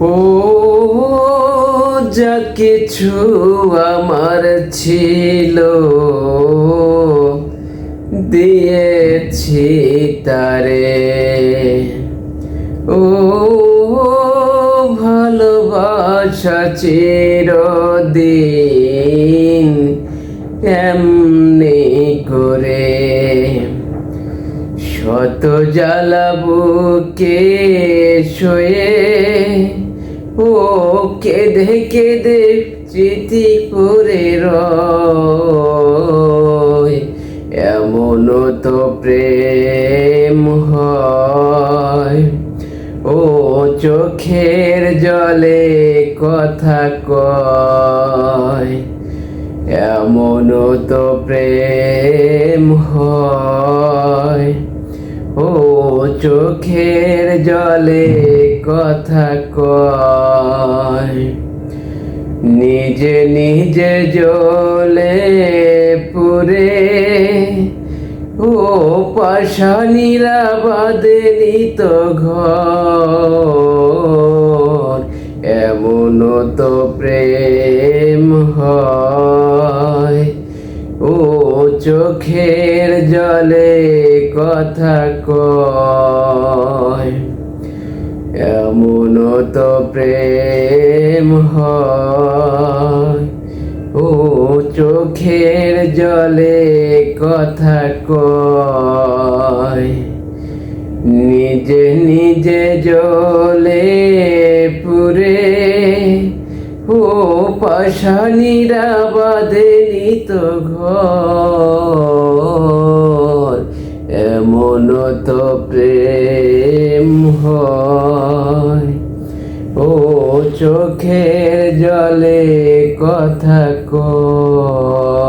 ও যা কিছু আমার ছিল, দিয়েছি তারে। ও ভালোবাসা চির চিরদিন এমনি করে, শত জ্বালাবুকে শোয়ে ও কেঁদে কেঁদে স্মৃতি করে এমন তো প্রেম হয়। ও চোখের জলে কথা কয়। এমন তো প্রেম হয়। চোখের জলে কথা কয়। নিজে নিজে জলে পুরে ও পাশানিরা বাঁধেনি নিত ঘর। এমন তো প্রেম হয়। চোখের জলে কথা কয়। এমন তো প্রেম হয়। ও চোখের জলে কথা কয়। নিজে নিজে জলে পুরে ও পাশানিরা বাঁধেনি তো ঘর। এমন তো প্রেম হয়। ও চোখের জলে কথা কয়।